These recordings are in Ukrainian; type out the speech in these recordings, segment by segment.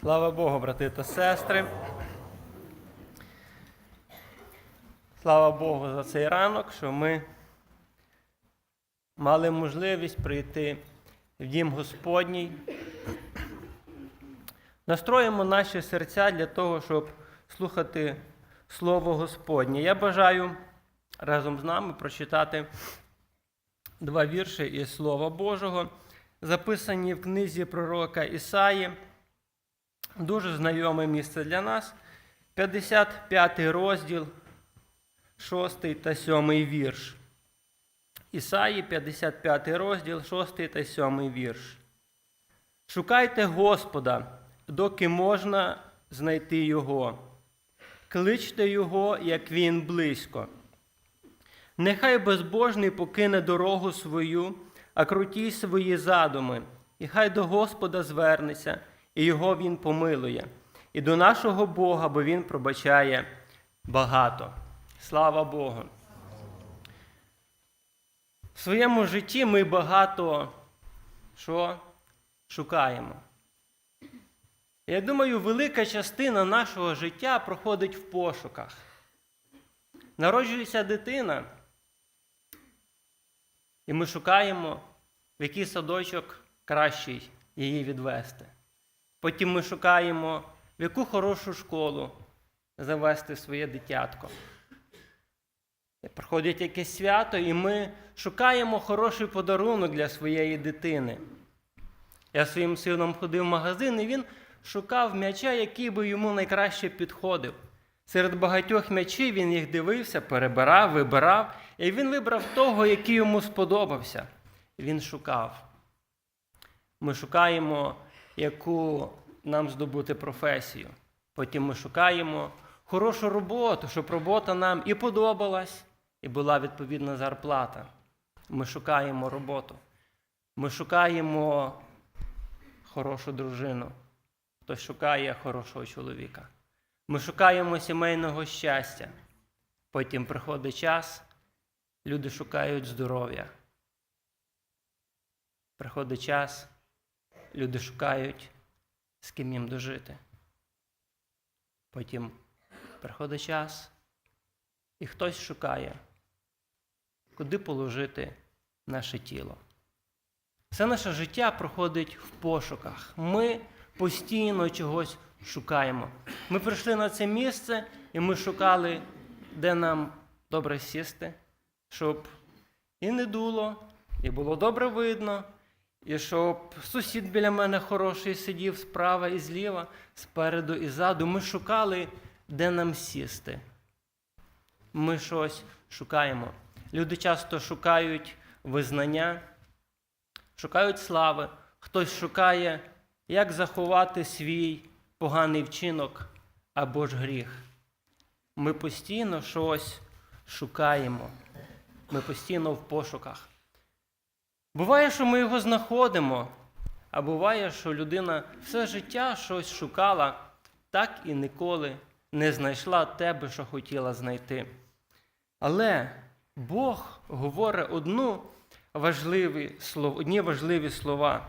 Слава Богу, брати та сестри. Слава Богу за цей ранок, що ми мали можливість прийти в дім Господній. Настроїмо наші серця для того, щоб слухати Слово Господнє. Я бажаю разом з нами прочитати два вірші із Слова Божого, записані в книзі пророка Ісаї. Дуже знайоме місце для нас. 55 розділ, 6 та 7 вірш. Ісаї, 55 розділ, 6 та 7 вірш. Шукайте Господа, доки можна знайти Його. Кличте Його, як Він близько. Нехай безбожний покине дорогу свою, а круті свої задуми, і хай до Господа звернеться, і його Він помилує, і до нашого Бога, бо Він пробачає багато. Слава Богу! В своєму житті ми багато що шукаємо. Я думаю, велика частина нашого життя проходить в пошуках. Народжується дитина, і ми шукаємо, в який садочок кращий її відвести. Потім ми шукаємо, в яку хорошу школу завести своє дитятко. І Приходить якесь свято, і ми шукаємо хороший подарунок для своєї дитини. Я своїм сином ходив в магазин, і він шукав м'яча, який би йому найкраще підходив. Серед багатьох м'ячів він їх дивився, перебирав, вибирав, і він вибрав того, який йому сподобався. Він шукав. Ми шукаємо, яку нам здобути професію. Потім ми шукаємо хорошу роботу, щоб робота нам і подобалась, і була відповідна зарплата. Ми шукаємо роботу. Ми шукаємо хорошу дружину. Хтось шукає хорошого чоловіка. Ми шукаємо сімейного щастя. Потім приходить час, люди шукають здоров'я. Приходить час, люди шукають, з ким їм дожити. Потім приходить час, і хтось шукає, куди положити наше тіло. Все наше життя проходить в пошуках. Ми постійно чогось шукаємо. Ми прийшли на це місце, і ми шукали, де нам добре сісти, щоб і не дуло, і було добре видно, і щоб сусід біля мене хороший сидів справа і зліва, спереду і ззаду. Ми шукали, де нам сісти. Ми щось шукаємо. Люди часто шукають визнання, шукають слави, хтось шукає, як заховати свій поганий вчинок або ж гріх. Ми постійно щось шукаємо. Ми постійно в пошуках. Буває, що ми його знаходимо, а буває, що людина все життя щось шукала, так і ніколи не знайшла тебе, що хотіла знайти. Але Бог говорить одну важливі слов, одні важливі слова.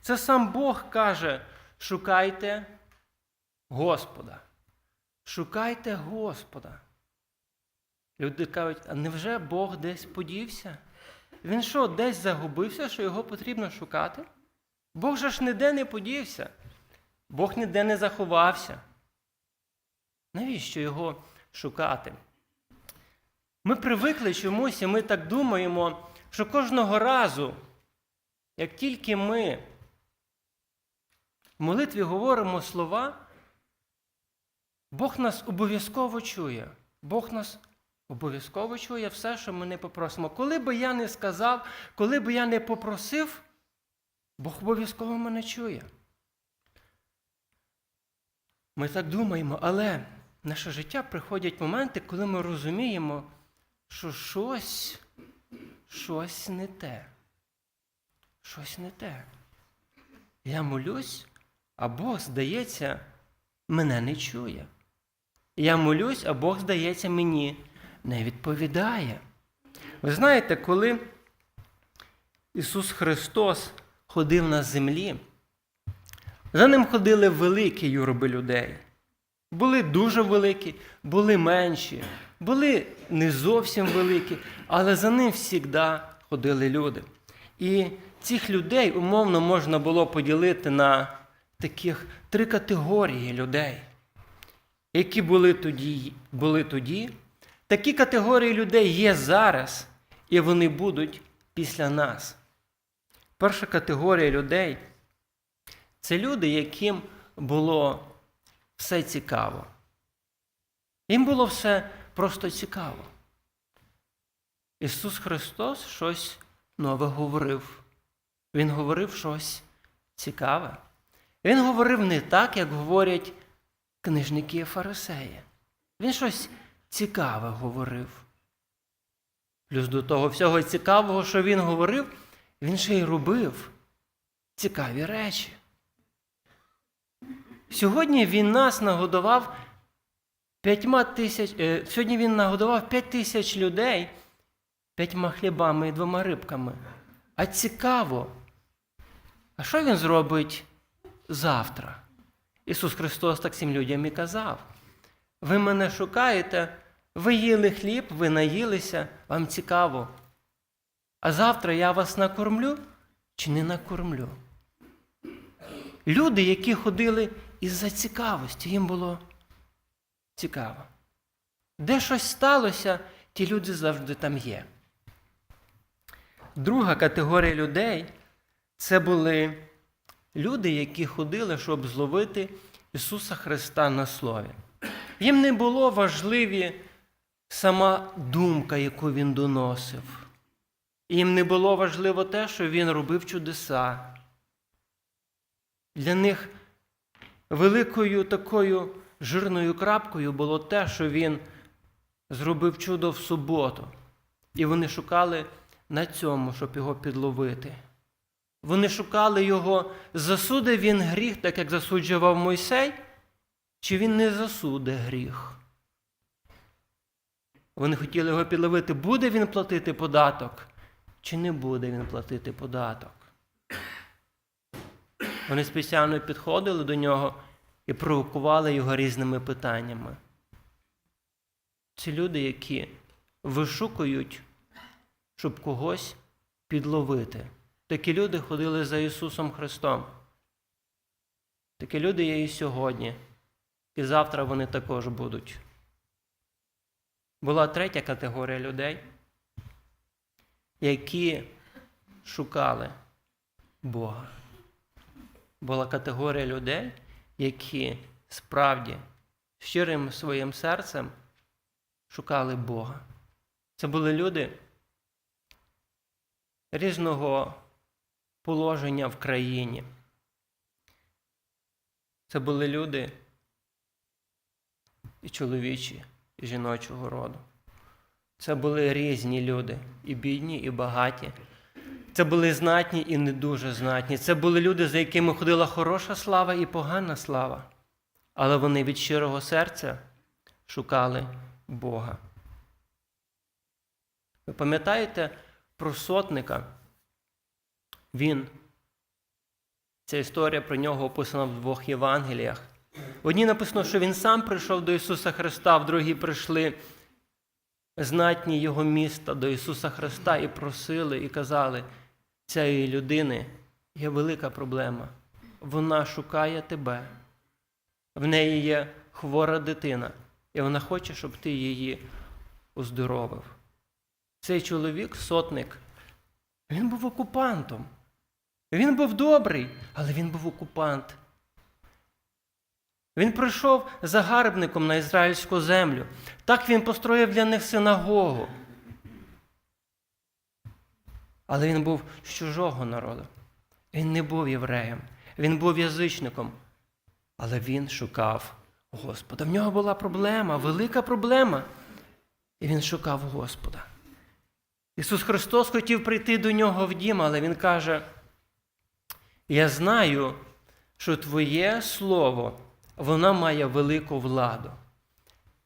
Це сам Бог каже: шукайте Господа. Шукайте Господа. Люди кажуть, а невже Бог десь подівся? Він що, десь загубився, що його потрібно шукати? Бог же ж ніде не подівся. Бог ніде не заховався. Навіщо його шукати? Ми привикли чомусь, і ми так думаємо, що кожного разу, як тільки ми в молитві говоримо слова, Бог нас обов'язково чує. Бог нас обов'язково чує все, що ми не попросимо. Коли би я не сказав, коли би я не попросив, Бог обов'язково мене чує. Ми так думаємо, але в наше життя приходять моменти, коли ми розуміємо, що щось, щось не те. Щось не те. Я молюсь, а Бог, здається, мене не чує. Я молюсь, а Бог, здається, мені не відповідає. Ви знаєте, коли Ісус Христос ходив на землі, За ним ходили великі юрби людей. Були дуже великі, були менші, були не зовсім великі, але за ним завжди ходили люди. І цих людей умовно можна було поділити на таких три категорії людей, які були тоді, були тоді. Такі категорії людей є зараз, і вони будуть після нас. Перша категорія людей це люди, яким було все цікаво. Їм було все просто цікаво. Ісус Христос щось нове говорив. Він говорив щось цікаве. Він говорив не так, як говорять книжники і фарисеї. Він щось цікаве говорив. Плюс до того всього цікавого, що він говорив, він ще й робив цікаві речі. Сьогодні він нас нагодував п'ятьма тисяч. Е, сьогодні він нагодував п'ять тисяч людей п'ятьма хлібами і двома рибками. А цікаво, а що він зробить завтра? Ісус Христос так всім людям і казав. Ви мене шукаєте, ви їли хліб, ви наїлися, вам цікаво. А завтра я вас накормлю чи не накормлю? Люди, які ходили із-за цікавості, їм було цікаво. Де щось сталося, ті люди завжди там є. Друга категорія людей це були люди, які ходили, щоб зловити Ісуса Христа на слові. Їм не було важливі сама думка, яку Він доносив. Їм не було важливо те, що Він робив чудеса. Для них великою такою жирною крапкою було те, що він зробив чудо в суботу. І вони шукали на цьому, щоб його підловити. Вони шукали його, засуде він гріх, так як засуджував Мойсей, чи він не засуде гріх. Вони хотіли його підловити, буде він платити податок, чи не буде він платити податок. Вони спеціально підходили до нього і провокували його різними питаннями. Ці люди, які вишукують, щоб когось підловити. Такі люди ходили за Ісусом Христом. Такі люди є і сьогодні. І завтра вони також будуть. Була третя категорія людей, які шукали Бога. Була категорія людей, які справді щирим своїм серцем шукали Бога. Це були люди різного положення в країні. Це були люди і чоловічі, і жіночого роду. Це були різні люди, і бідні, і багаті. Це були знатні і не дуже знатні. Це були люди, за якими ходила хороша слава і погана слава. Але вони від щирого серця шукали Бога. Ви пам'ятаєте про сотника? Він, ця історія про нього описана в двох Євангеліях. В одній написано, що він сам прийшов до Ісуса Христа, в другій прийшли знатні його міста до Ісуса Христа і просили, і казали, цієї людини є велика проблема. Вона шукає тебе. В неї є хвора дитина, і вона хоче, щоб ти її оздоровив. Цей чоловік, сотник, він був окупантом. Він був добрий, але він був окупант. Він прийшов загарбником на ізраїльську землю. Так він построїв для них синагогу. Але він був з чужого народу. Він не був євреєм, він був язичником. Але він шукав Господа. В нього була проблема, велика проблема. І він шукав Господа. Ісус Христос хотів прийти до нього в дім, але Він каже: Я знаю, що Твоє Слово, воно має велику владу.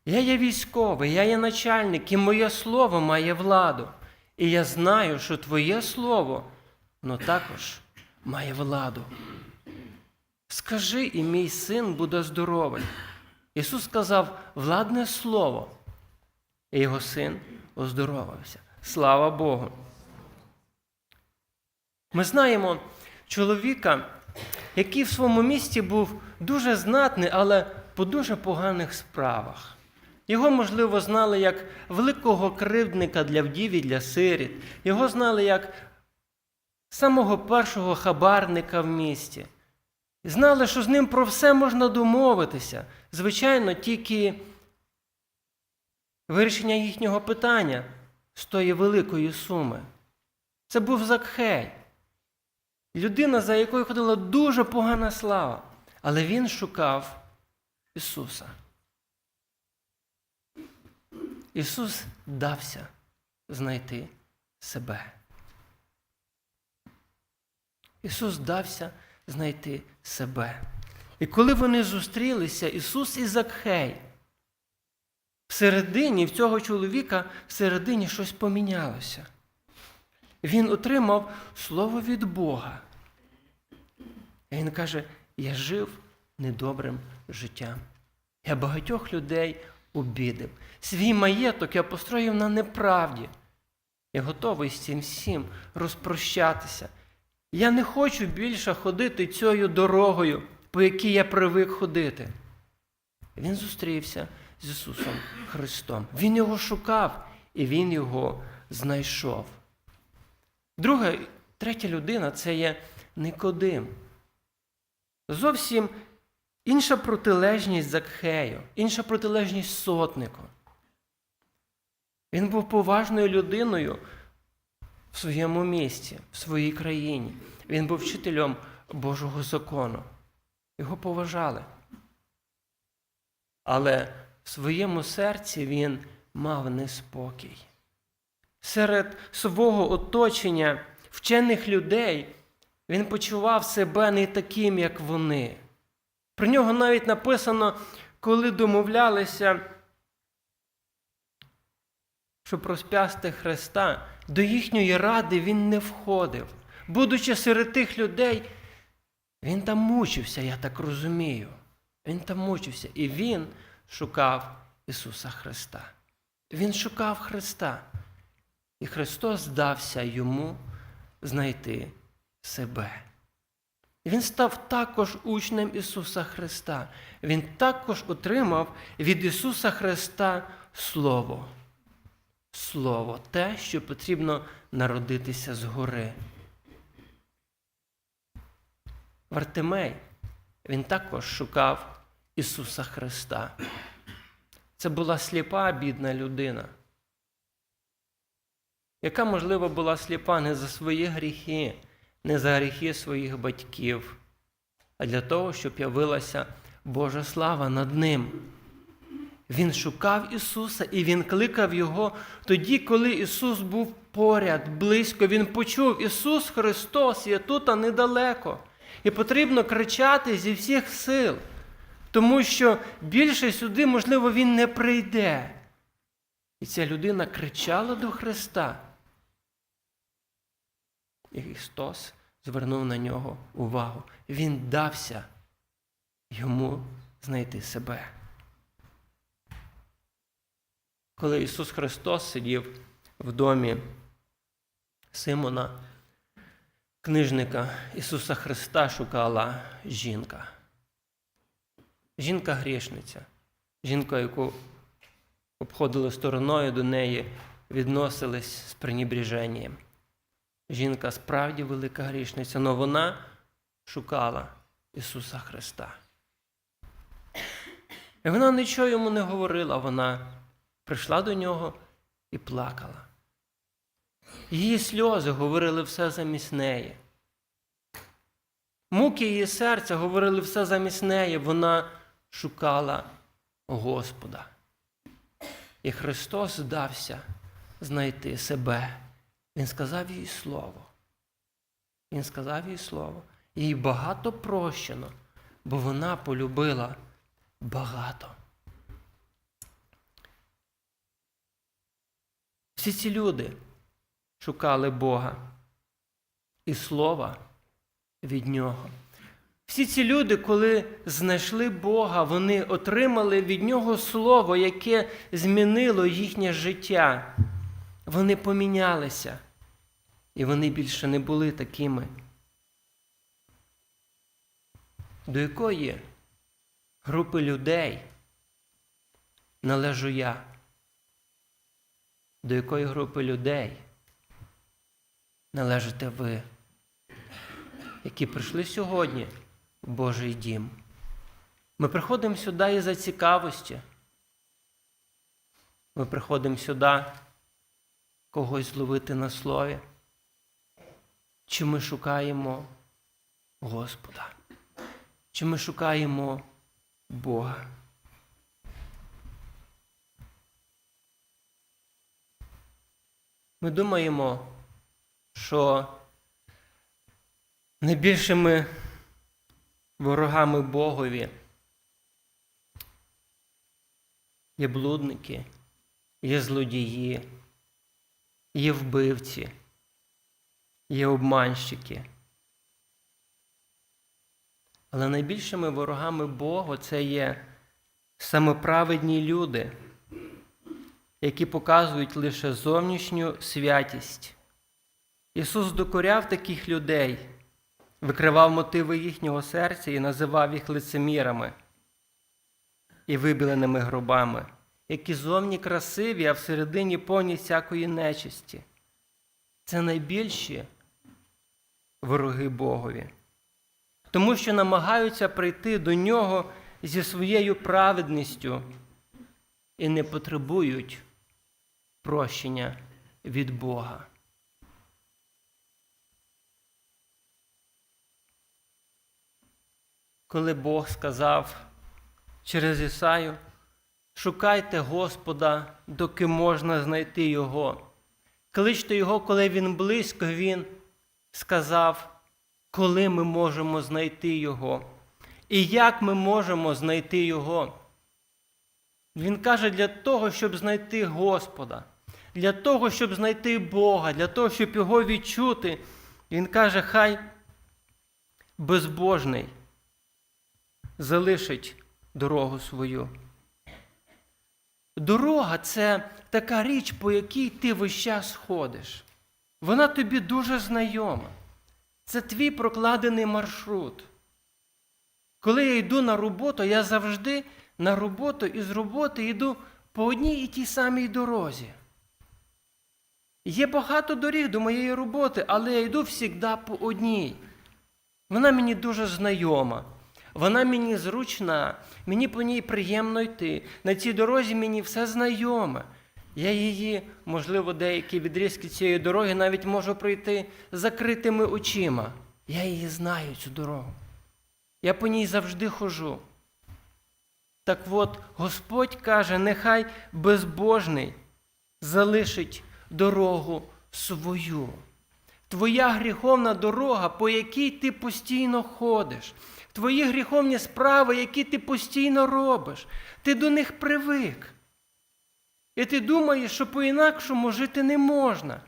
Я є військовий, я є начальник, і моє слово має владу. І я знаю, що Твоє Слово, воно також має владу. скажи, і мій син буде здоровий. Ісус сказав владне слово, і його син оздоровився. Слава Богу! Ми знаємо чоловіка, який в своєму місті був дуже знатний, але по дуже поганих справах. Його, можливо, знали як великого кривдника для вдів і для сиріт. Його знали як самого першого хабарника в місті. Знали, що з ним про все можна домовитися. Звичайно, тільки вирішення їхнього питання з тої великої суми. Це був Закхей. Людина, за якою ходила дуже погана слава, але він шукав Ісуса. Ісус дався знайти себе. Ісус дався знайти себе. І коли вони зустрілися, Ісус і Закхей, всередині в цього чоловіка всередині щось помінялося. Він отримав слово від Бога. І він каже: я жив недобрим життям. Я багатьох людей обідав. Свій маєток я построїв на неправді. Я готовий з цим всім розпрощатися. Я не хочу більше ходити цією дорогою, по якій я привик ходити. Він зустрівся з Ісусом Христом. Він його шукав і Він його знайшов. Друга, третя людина це є Никодим. Зовсім інша протилежність Закхею, інша протилежність сотнику. Він був поважною людиною в своєму місті, в своїй країні. Він був вчителем Божого закону. Його поважали. Але в своєму серці він мав неспокій. Серед свого оточення вчених людей він почував себе не таким, як вони. Про нього навіть написано, коли домовлялися, щоб розп'ясти Христа, до їхньої ради він не входив. Будучи серед тих людей, він там мучився, я так розумію. Він там мучився. І він шукав Ісуса Христа. Він шукав Христа. І Христос здався йому знайти себе. Він став також учнем Ісуса Христа. Він також отримав від Ісуса Христа Слово. Слово, те, що потрібно народитися згори. Вартимей, він також шукав Ісуса Христа. Це була сліпа, бідна людина, яка, можливо, була сліпа не за свої гріхи, не за гріхи своїх батьків, а для того, щоб явилася Божа слава над ним. Він шукав Ісуса і Він кликав Його тоді, коли Ісус був поряд, близько. Він почув Ісус Христос є тут, а недалеко. І потрібно кричати зі всіх сил, тому що більше сюди, можливо, Він не прийде. І ця людина кричала до Христа. І Христос звернув на нього увагу. Він дався йому знайти себе. Коли Ісус Христос сидів в домі Симона, книжника Ісуса Христа шукала жінка. Жінка грішниця, жінка, яку обходили стороною до неї, відносились з пренебреженням. Жінка справді велика грішниця, але вона шукала Ісуса Христа. І вона нічого йому не говорила, вона прийшла до нього і плакала. Її сльози говорили все замість неї. Муки її серця говорили все замість неї. Вона шукала Господа. І Христос здався знайти себе. Він сказав їй слово. Він сказав їй слово. Їй багато прощено, бо вона полюбила багато. Всі ці люди шукали Бога і слова від Нього. Всі ці люди, коли знайшли Бога, вони отримали від Нього Слово, яке змінило їхнє життя. Вони помінялися, і вони більше не були такими. До якої групи людей належу я? До якої групи людей належите ви, які прийшли сьогодні в Божий дім? Ми приходимо сюди із-за цікавості. Ми приходимо сюди когось зловити на слові. Чи ми шукаємо Господа? Чи ми шукаємо Бога? Ми думаємо, що найбільшими ворогами Богові є блудники, є злодії, є вбивці, є обманщики. Але найбільшими ворогами Бога це є саме праведні люди, які показують лише зовнішню святість. Ісус докоряв таких людей, викривав мотиви їхнього серця і називав їх лицемірами і вибіленими гробами, які зовні красиві, а всередині повні всякої нечисті. Це найбільші вороги Богові тому що намагаються прийти до нього зі своєю праведністю і не потребують прощення від Бога. Коли Бог сказав через Ісаю, шукайте Господа, доки можна знайти Його. Кличте Його, коли Він близько, Він сказав, коли ми можемо знайти Його. І як ми можемо знайти Його? Він каже, для того, щоб знайти Господа, для того, щоб знайти Бога, для того, щоб Його відчути. Він каже, хай безбожний залишить дорогу свою. Дорога це така річ, по якій ти весь час ходиш. Вона тобі дуже знайома. Це твій прокладений маршрут. Коли я йду на роботу, я завжди на роботу і з роботи йду по одній і тій самій дорозі. Є багато доріг до моєї роботи, але я йду завжди по одній. Вона мені дуже знайома, вона мені зручна, мені по ній приємно йти. На цій дорозі мені все знайоме. Я її, можливо, деякі відрізки цієї дороги навіть можу пройти закритими очима. Я її знаю, цю дорогу. Я по ній завжди хожу. Так от, Господь каже, нехай безбожний залишить дорогу свою. Твоя гріховна дорога, по якій ти постійно ходиш, твої гріховні справи, які ти постійно робиш, ти до них привик. І ти думаєш, що по-інакшому жити не можна.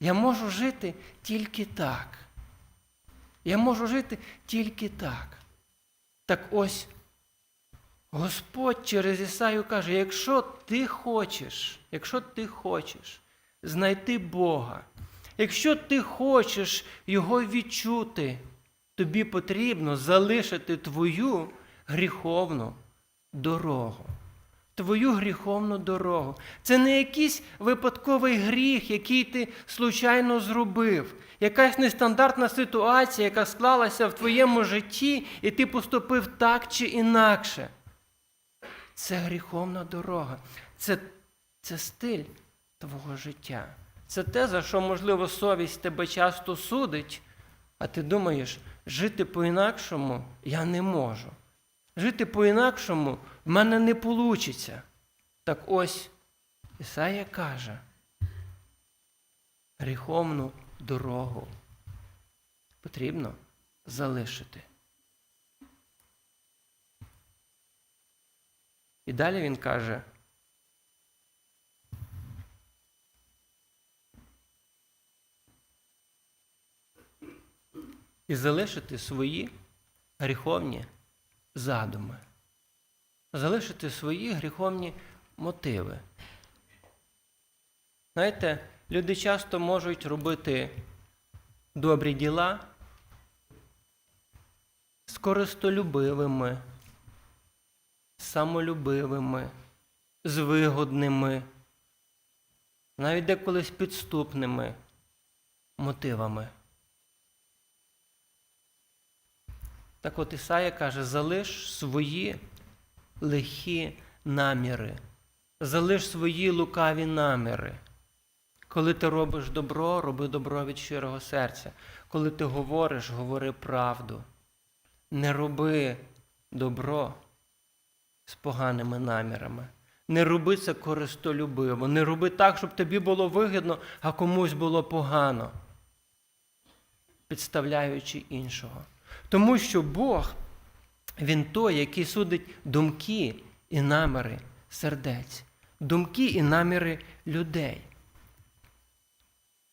Я можу жити тільки так. Я можу жити тільки так. Так ось Господь через Ісаю каже: якщо ти хочеш, якщо ти хочеш знайти Бога, якщо ти хочеш Його відчути, тобі потрібно залишити твою гріховну дорогу твою гріховну дорогу. Це не якийсь випадковий гріх, який ти случайно зробив, якась нестандартна ситуація, яка склалася в твоєму житті, і ти поступив так чи інакше. Це гріховна дорога. Це, Це стиль твого життя. Це те, за що, можливо, совість тебе часто судить, а ти думаєш, жити по-інакшому я не можу. Жити по-інакшому в мене не вийде. Так ось Ісая каже, гріховну дорогу потрібно залишити. І далі він каже, і залишити свої гріховні задуми, залишити свої гріховні мотиви. Знаєте, люди часто можуть робити добрі діла з користолюбивими, самолюбивими, з вигодними, навіть деколи з підступними мотивами. Так от Ісая каже: залиш свої лихі наміри, залиш свої лукаві наміри. Коли ти робиш добро, роби добро від щирого серця. Коли ти говориш, говори правду. Не роби добро з поганими намірами. Не роби це користолюбиво. Не роби так, щоб тобі було вигідно, а комусь було погано, підставляючи іншого. Тому що Бог, Він той, який судить думки і наміри сердець, думки і наміри людей.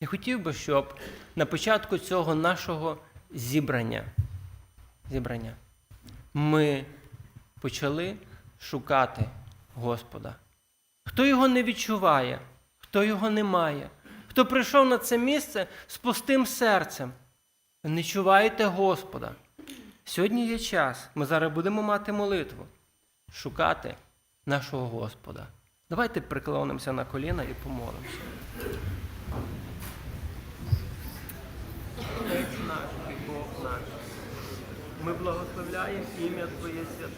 Я хотів би, щоб на початку цього нашого зібрання, зібрання ми почали шукати Господа. Хто його не відчуває, хто його не має, хто прийшов на це місце з пустим серцем, не чуваєте Господа. Сьогодні є час, ми зараз будемо мати молитву, шукати нашого Господа. Давайте приклонимося на коліна і помолимося. Отець наш і Бог наш. Ми благословляємо ім'я Твоє святе.